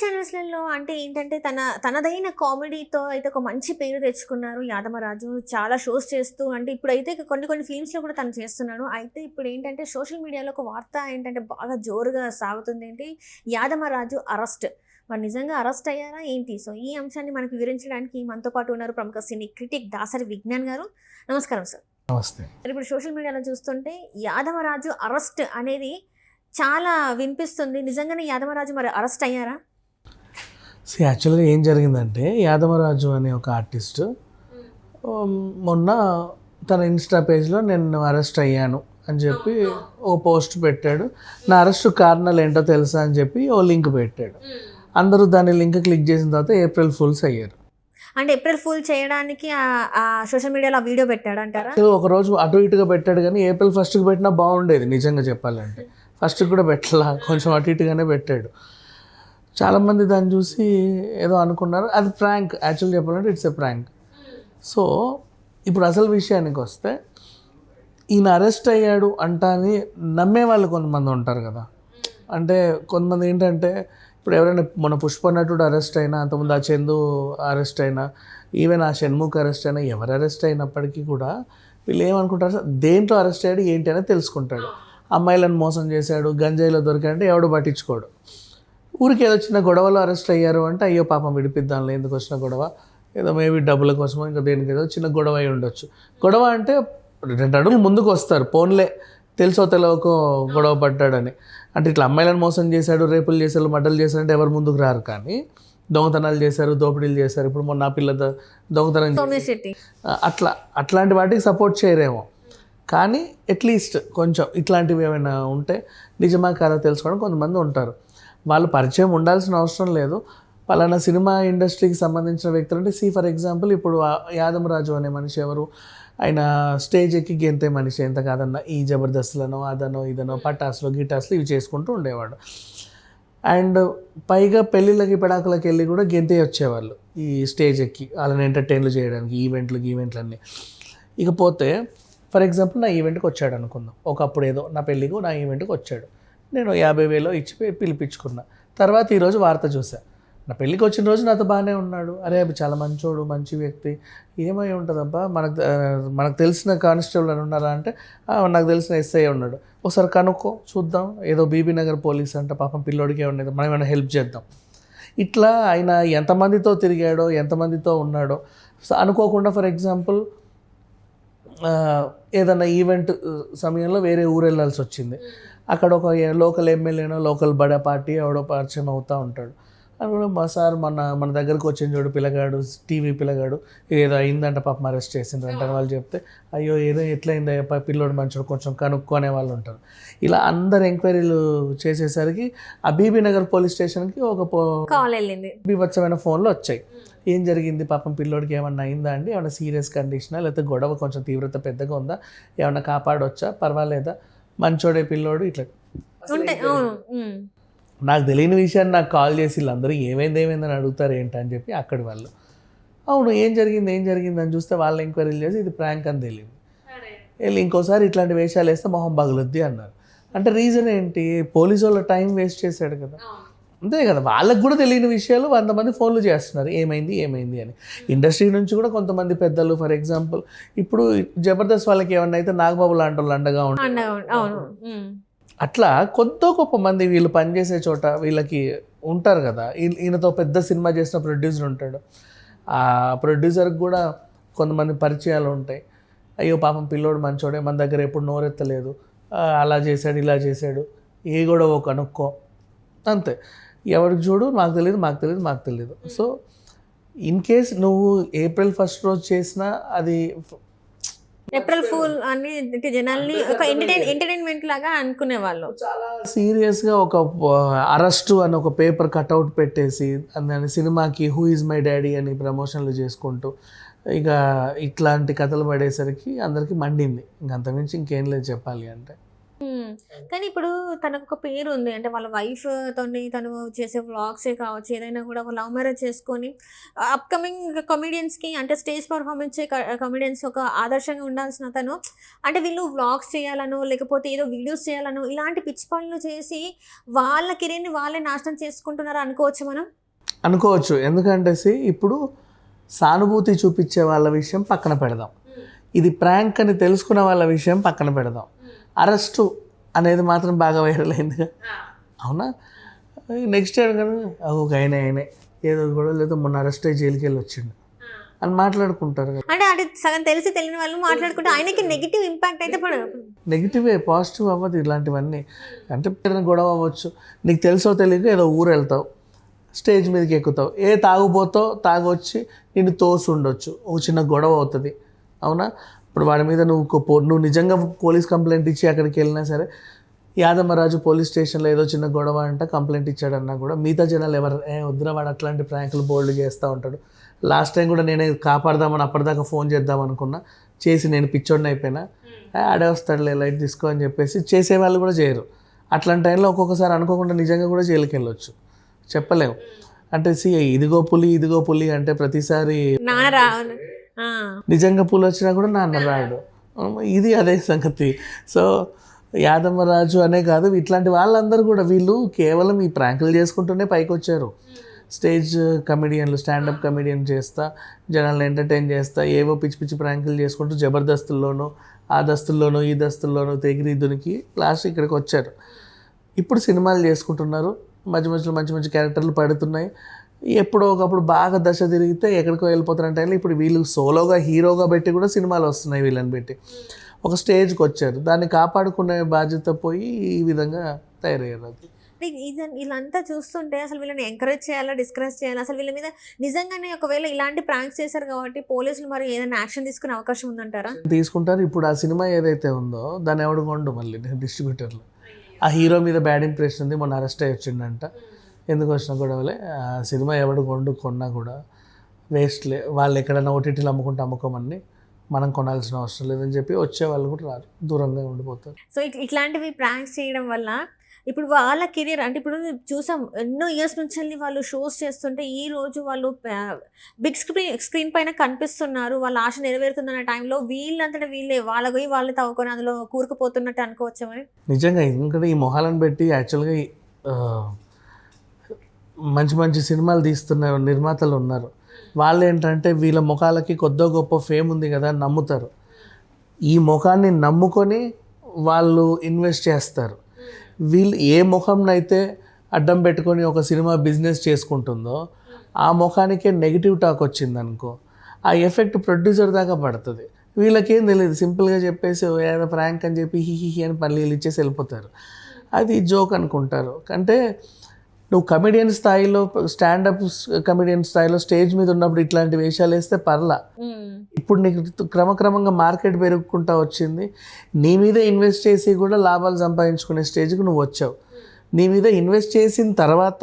ఛానల్స్లలో అంటే ఏంటంటే తన తనదైన కామెడీతో అయితే ఒక మంచి పేరు తెచ్చుకున్నారు యాదమరాజు. చాలా షోస్ చేస్తూ అంటే ఇప్పుడైతే కొన్ని కొన్ని ఫిల్మ్స్లో కూడా తను చేస్తున్నాడు. అయితే ఇప్పుడు ఏంటంటే సోషల్ మీడియాలో ఒక వార్త ఏంటంటే బాగా జోరుగా సాగుతుంది ఏంటి? యాదమరాజు అరెస్ట్ మరి నిజంగా అరెస్ట్ అయ్యారా ఏంటి? సో ఈ అంశాన్ని మనకు వివరించడానికి మనతో పాటు ఉన్నారు ప్రముఖ సినీ క్రిటిక్ దాసరి విజ్ఞాన్ గారు. నమస్కారం సార్. నమస్తే. ఇప్పుడు సోషల్ మీడియాలో చూస్తుంటే యాదవరాజు అరెస్ట్ అనేది చాలా వినిపిస్తుంది. నిజంగానే యాదవరాజు మరి అరెస్ట్ అయ్యారా? సో యాక్చువల్గా ఏం జరిగిందంటే యాదవరాజు అనే ఒక ఆర్టిస్ట్ మొన్న తన ఇన్స్టా పేజ్లో నేను అరెస్ట్ అయ్యాను అని చెప్పి ఓ పోస్ట్ పెట్టాడు. నా అరెస్ట్ కారణాలు ఏంటో తెలుసా అని చెప్పి ఓ లింక్ పెట్టాడు. అందరూ దాని లింక్ క్లిక్ చేసిన తర్వాత ఏప్రిల్ ఫుల్స్ అయ్యారు. అంటే ఏప్రిల్ ఫుల్ చేయడానికి సోషల్ మీడియాలో ఆ వీడియో పెట్టాడు అంటారా? ఒక రోజు అటు ఇటుగా పెట్టాడు కానీ ఏప్రిల్ ఫస్ట్కి పెట్టినా బాగుండేది నిజంగా చెప్పాలంటే. ఫస్ట్కి కూడా పెట్టలా కొంచెం అటు ఇటుగానే పెట్టాడు. చాలామంది దాన్ని చూసి ఏదో అనుకున్నారు. అది ప్రాంక్. యాక్చువల్ చెప్పాలంటే ఇట్స్ ఎ ప్రాంక్ సో ఇప్పుడు అసలు విషయానికి వస్తే ఈయన అరెస్ట్ అయ్యాడు అంట అని నమ్మే వాళ్ళు కొంతమంది ఉంటారు కదా. అంటే కొంతమంది ఏంటంటే ఇప్పుడు ఎవరైనా మన పుష్ప నటుడు అరెస్ట్ అయినా అంతకుముందు ఆ చందు అరెస్ట్ అయినా ఈవెన్ ఆ షణ్ముఖ్ అరెస్ట్ అయినా ఎవరు అరెస్ట్ అయినప్పటికీ కూడా వీళ్ళు ఏమనుకుంటారు? "సార్, దేంట్లో అరెస్ట్ అయ్యాడు ఏంటి అనేది తెలుసుకుంటాడు. అమ్మాయిలను మోసం చేశాడు గంజాయిలో దొరికాడంటే ఎవడు పట్టించుకోడు. ఊరికి ఏదో చిన్న గొడవలో అరెస్ట్ అయ్యారు అంటే అయ్యో పాపం విడిపిద్దాంలే ఎందుకు వచ్చిన గొడవ? ఏదో మేబీ డబ్బుల కోసమో ఇంకా దేనికి ఏదో చిన్న గొడవ అయి ఉండొచ్చు. గొడవ అంటే రెండు అడుగులు ముందుకు వస్తారు పోన్లే తెలుసో తెలియకో గొడవ పడ్డాడని. అంటే ఇట్లా అమ్మాయిలను మోసం చేశాడు రేపులు చేశాడు మడ్డలు చేశాడు అంటే ఎవరు ముందుకు రారు కానీ దొంగతనాలు చేశారు దోపిడీలు చేశారు ఇప్పుడు మొన్న పిల్ల దొంగతనం అట్లా అట్లాంటి వాటికి సపోర్ట్ చేయరేమో. కానీ అట్లీస్ట్ కొంచెం ఇట్లాంటివి ఏమైనా ఉంటే నిజమా కాదా తెలుసుకోవడం కొంతమంది ఉంటారు. వాళ్ళు పరిచయం ఉండాల్సిన అవసరం లేదు. పలానా సినిమా ఇండస్ట్రీకి సంబంధించిన వ్యక్తులు అంటే సి ఫర్ ఎగ్జాంపుల్ ఇప్పుడు యాదమరాజు అనే మనిషి ఎవరు? ఆయన స్టేజ్ ఎక్కి గెంతే మనిషి ఎంత కాదన్న ఈ జబర్దస్త్లనో అదనో ఇదనో పటాసులు గిటాసులు ఇవి చేసుకుంటూ ఉండేవాడు. అండ్ పైగా పెళ్ళిళ్ళకి పెడాకులకి వెళ్ళి కూడా గెంతే వచ్చేవాళ్ళు ఈ స్టేజ్ ఎక్కి వాళ్ళని ఎంటర్టైన్లు చేయడానికి ఈవెంట్లు ఈవెంట్లు అన్నీ ఇకపోతే ఫర్ ఎగ్జాంపుల్ నా ఈవెంట్కి వచ్చాడు అనుకుందాం. ఒకప్పుడు ఏదో నా పెళ్ళికి నా ఈవెంట్కి వచ్చాడు. నేను యాభై వేలో ఇచ్చి పిలిపించుకున్నా. తర్వాత ఈరోజు వార్త చూసా నా పెళ్ళికి వచ్చిన రోజు నాతో బాగానే ఉన్నాడు. అరే అవి చాలా మంచోడు మంచి వ్యక్తి. ఏమై ఉంటుందబ్బా? మనకు మనకు తెలిసిన కానిస్టేబుల్ అని ఉన్నారా అంటే నాకు తెలిసిన ఎస్ఐ ఉన్నాడు. ఒకసారి కనుక్కో చూద్దాం. ఏదో బీబీ నగర్ పోలీస్ అంట పాపం పిల్లోడికే ఉండేది. మనం ఏమైనా హెల్ప్ చేద్దాం. ఇట్లా ఆయన ఎంతమందితో తిరిగాడో ఎంతమందితో ఉన్నాడో అనుకోకుండా ఫర్ ఎగ్జాంపుల్ ఏదైనా ఏదన్నా ఈవెంట్ సమయంలో వేరే ఊరు వెళ్ళాల్సి వచ్చింది. అక్కడ ఒక లోకల్ ఎమ్మెల్యేనో లోకల్ బడా పార్టీ ఎవడో పరిచయం అవుతూ ఉంటాడు. అని కూడా మా సార్ మన మన దగ్గరకు వచ్చిన చూడు పిల్లగాడు టీవీ పిల్లగాడు. ఏదో అయిందంట పాపం అరెస్ట్ అని వాళ్ళు చెప్తే అయ్యో ఏదో ఎట్లయిందో అయ్యప్ప పిల్లోడు మంచోడు కొంచెం కనుక్కునే వాళ్ళు ఉంటారు. ఇలా అందరు ఎంక్వైరీలు చేసేసరికి ఆ బీబీ నగర్ పోలీస్ స్టేషన్కి ఒక పో కాల్ వెళ్ళింది. బీభత్సమైన ఫోన్లు వచ్చాయి. ఏం జరిగింది? పాపం పిల్లోడికి ఏమన్నా అయిందా అండి? ఏమైనా సీరియస్ కండిషనా? లేకపోతే గొడవ కొంచెం తీవ్రత పెద్దగా ఉందా? ఏమన్నా కాపాడొచ్చా? పర్వాలేదా? మంచోడే పిల్లోడు ఇట్లా. నాకు తెలియని విషయాన్ని నాకు కాల్ చేసి వీళ్ళందరూ ఏమైంది ఏమైందని అడుగుతారు ఏంటని చెప్పి అక్కడి వాళ్ళు. అవును ఏం జరిగింది ఏం జరిగింది అని చూస్తే వాళ్ళు ఎంక్వైరీలు చేసి ఇది ప్రాంక్ అని తెలియదు. వెళ్ళి ఇంకోసారి ఇట్లాంటి వేషాలు వేస్తే మొహం పగులుద్ది అన్నారు. అంటే రీజన్ ఏంటి? పోలీసు వాళ్ళ టైం వేస్ట్ చేశాడు కదా. అంతే కదా వాళ్ళకి కూడా తెలియని విషయాలు వంద మంది ఫోన్లు చేస్తున్నారు. ఏమైంది ఏమైంది అని. ఇండస్ట్రీ నుంచి కూడా కొంతమంది పెద్దలు ఫర్ ఎగ్జాంపుల్ ఇప్పుడు జబర్దస్త్ వాళ్ళకి ఏమన్నా అయితే నాగబాబు లాంటి వాళ్ళు అండగా ఉంటారు. అట్లా కొద్ది గొప్ప మంది వీళ్ళు పనిచేసే చోట వీళ్ళకి ఉంటారు కదా. ఈయనతో పెద్ద సినిమా చేసిన ప్రొడ్యూసర్ ఉంటాడు. ఆ ప్రొడ్యూసర్కి కూడా కొంతమంది పరిచయాలు ఉంటాయి. అయ్యో పాపం పిల్లోడు మంచోడే మన దగ్గర ఎప్పుడు నోరెత్తలేదు. అలా చేశాడు ఇలా చేశాడు. ఏ గొడవ కనుక్కో అంతే. ఎవరికి చూడు మాకు తెలియదు మాకు తెలియదు మాకు తెలియదు సో ఇన్ కేస్ నువ్వు ఏప్రిల్ ఫస్ట్ రోజు చేసినా అది ఏప్రిల్ ఫూల్ అని జనాల్ని ఒక ఎంటర్టైన్ ఎంటర్టైన్మెంట్ లాగా అనుకునే వాళ్ళు చాలా సీరియస్గా ఒక అరెస్టు అని ఒక పేపర్ కట్అవుట్ పెట్టేసి దాని సినిమాకి హూ ఇస్ మై డాడీ అని ప్రమోషన్లు చేసుకుంటూ ఇక ఇట్లాంటి కథలు పడేసరికి అందరికీ మండింది. ఇంక అంతకుమించి ఇంకేం లేదు చెప్పాలి అంటే. కానీ ఇప్పుడు తనకు ఒక పేరు ఉంది. అంటే వాళ్ళ వైఫ్ తోని తను చేసే వ్లాగ్సే కావచ్చు, ఏదైనా కూడా ఒక లవ్ మ్యారేజ్ చేసుకొని అప్‌కమింగ్ కమెడియన్స్‌కి అంటే స్టేజ్ పెర్ఫార్మన్స్ కమెడియన్స్ ఒక ఆదర్శంగా ఉండాల్సిన తను అంటే వీళ్ళు వ్లాగ్స్ చేయాలనో, లేకపోతే ఏదో వీడియోస్ చేయాలనో ఇలాంటి పిచ్చి పనులు చేసి వాళ్ళ కెరీర్‌ని వాళ్ళే నాశనం చేసుకుంటున్నారు అనుకోవచ్చా మనం? అనుకోవచ్చు. ఎందుకంటే ఇప్పుడు సానుభూతి చూపించే వాళ్ళ విషయం పక్కన పెడదాం. ఇది ప్రాంక్ అని తెలుసుకున్న వాళ్ళ విషయం పక్కన పెడదాం. అరెస్టు అనేది మాత్రం బాగా వైరల్ అయిందిగా. అవునా? నెక్స్ట్ ఇయర్ కదా. ఒక ఆయన ఆయనే ఏదో గొడవ లేదు మొన్న అరెస్ట్ అయ్యి జైలుకి వెళ్ళి వచ్చిండు. అని మాట్లాడుకుంటారు కదా. అంటే అది సగం తెలిసి తెలియని వాళ్ళు మాట్లాడుకుంటే ఆయనకి నెగెటివ్ ఇంపాక్ట్ అయితే పడదు. నెగిటివే పాజిటివ్ అవ్వదు ఇలాంటివన్నీ. అంటే ఏదైనా గొడవ అవ్వచ్చు. నీకు తెలుసో తెలియక ఏదో ఊరు వెళ్తావు. స్టేజ్ మీదకి ఎక్కుతావు. ఏ తాగుపోతావు తాగొచ్చి నిన్ను తోసి ఉండొచ్చు. ఒక చిన్న గొడవ అవుతుంది. అవునా? ఇప్పుడు వాడి మీద నువ్వు పో- నువ్వు నిజంగా పోలీస్ కంప్లైంట్ ఇచ్చి అక్కడికి వెళ్ళినా సరే యాదమ్మరాజు పోలీస్ స్టేషన్లో ఏదో చిన్న గొడవ అంట కంప్లైంట్ ఇచ్చాడన్నా కూడా మిగతా జనాలు ఎవరు ఏ వద్దురా వాడు అట్లాంటి ప్రాంకులు బోల్డ్ చేస్తూ ఉంటాడు. లాస్ట్ టైం కూడా నేనే కాపాడదామని అప్పటిదాకా ఫోన్ చేద్దాం అనుకున్నా చేసి నేను పిచ్చోడిని అయిపోయినా ఆడే వస్తాడులే లైట్ తీసుకో అని చెప్పేసి చేసే వాళ్ళు కూడా చేయరు. అట్లాంటి టైంలో ఒక్కొక్కసారి అనుకోకుండా నిజంగా కూడా జైలుకి వెళ్ళొచ్చు. చెప్పలేము అంటే సి ఇదిగో పులి ఇదిగో పులి అంటే ప్రతిసారి నిజంగా పూలు వచ్చినా కూడా నాన్న రాడు. ఇది అదే సంగతి. సో యాదమ్మరాజు అనే కాదు ఇట్లాంటి వాళ్ళందరూ కూడా వీళ్ళు కేవలం ఈ ప్రాంకులు చేసుకుంటూనే పైకి వచ్చారు స్టేజ్ కమెడియన్లు స్టాండప్ కమెడియన్ చేస్తా జనాలను ఎంటర్టైన్ చేస్తా ఏవో పిచ్చి పిచ్చి ప్రాంకులు చేసుకుంటూ జబర్దస్తుల్లోనూ ఆ దస్తుల్లోనూ ఈ దస్తుల్లోనూ తెగిరి దునికి లాస్ట్ ఇక్కడికి వచ్చారు. ఇప్పుడు సినిమాలు చేసుకుంటున్నారు. మధ్య మధ్యలో మంచి మంచి క్యారెక్టర్లు పడుతున్నాయి. ఎప్పుడో ఒకప్పుడు బాగా దశ తిరిగితే ఎక్కడికో టైంలో ఇప్పుడు వీళ్ళు సోలోగా హీరోగా పెట్టి కూడా సినిమాలు వస్తున్నాయి వీళ్ళని పెట్టి. ఒక స్టేజ్కి వచ్చారు. దాన్ని కాపాడుకునే బాధ్యత పోయి ఈ విధంగా తయారయ్యారు అంటే వీళ్ళంతా చూస్తుంటే అసలు వీళ్ళని ఎంకరేజ్ చేయాలా డిస్కరేజ్ చేయాలా? అసలు వీళ్ళ మీద నిజంగానే ఒకవేళ ఇలాంటి ప్రాంక్స్ చేశారు కాబట్టి పోలీసులు మరి ఏదైనా యాక్షన్ తీసుకునే అవకాశం ఉందంటారా? తీసుకుంటారు. ఇప్పుడు ఆ సినిమా ఏదైతే ఉందో దాన్ని ఎవడు కొండు మళ్ళీ డిస్ట్రిబ్యూటర్లు ఆ హీరో మీద బ్యాడ్ ఇంప్రెషన్ ఉంది మొన్న అరెస్ట్ అయ్యి వచ్చిండంట. ఎందుకు వచ్చిన గొడవలే? సినిమా ఎవడు కొండు కొన్నా కూడా వేస్ట్లే వాళ్ళు ఎక్కడైనా ఓటీటీలు అమ్ముకుంటే అమ్ముకోమని మనం కొనాల్సిన అవసరం లేదని చెప్పి వచ్చే వాళ్ళు కూడా రారు. దూరంగా ఉండిపోతారు. సో ఇట్- ఇట్లాంటివి ప్రాంక్స్ చేయడం వల్ల ఇప్పుడు వాళ్ళ కెరీర్ అంటే ఇప్పుడు చూసాం ఎన్నో ఇయర్స్ నుంచి వెళ్ళి వాళ్ళు షోస్ చేస్తుంటే ఈ రోజు వాళ్ళు బిగ్ స్క్రీన్ స్క్రీన్ పైన కనిపిస్తున్నారు. వాళ్ళ ఆశ నెరవేరుతుందన్న టైంలో వీళ్ళంతటా వీళ్ళే వాళ్ళ పోయి వాళ్ళు తవ్వుకొని అందులో కూరుకుపోతున్నట్టు అనుకోవచ్చా మరి? నిజంగా ఎందుకంటే ఈ మొహాలను పెట్టి యాక్చువల్గా మంచి మంచి సినిమాలు తీస్తున్న నిర్మాతలు ఉన్నారు. వాళ్ళు ఏంటంటే వీళ్ళ ముఖాలకి కొద్దో గొప్ప ఫేమ్ ఉంది కదా నమ్ముతారు. ఈ ముఖాన్ని నమ్ముకొని వాళ్ళు ఇన్వెస్ట్ చేస్తారు. వీళ్ళు ఏ ముఖంనైతే అడ్డం పెట్టుకొని ఒక సినిమా బిజినెస్ చేసుకుంటుందో ఆ ముఖానికే నెగిటివ్ టాక్ వచ్చిందనుకో ఆ ఎఫెక్ట్ ప్రొడ్యూసర్ దాకా పడుతుంది. వీళ్ళకేం తెలియదు సింపుల్గా చెప్పేసి "ఓ, ఏదో ప్రాంక్ అని చెప్పి హి హి హి అని పల్లీలు ఇచ్చేసి వెళ్ళిపోతారు. అది జోక్ అనుకుంటారు. అంటే నువ్వు కమెడియన్ స్థాయిలో స్టాండప్ కమెడియన్ స్థాయిలో స్టేజ్ మీద ఉన్నప్పుడు ఇట్లాంటి వేషాలు వేస్తే పర్లా. ఇప్పుడు నీకు క్రమక్రమంగా మార్కెట్ పెరుగుకుంటా వచ్చింది. నీ మీద ఇన్వెస్ట్ చేసి కూడా లాభాలు సంపాదించుకునే స్టేజ్కి నువ్వు వచ్చావు. నీ మీద ఇన్వెస్ట్ చేసిన తర్వాత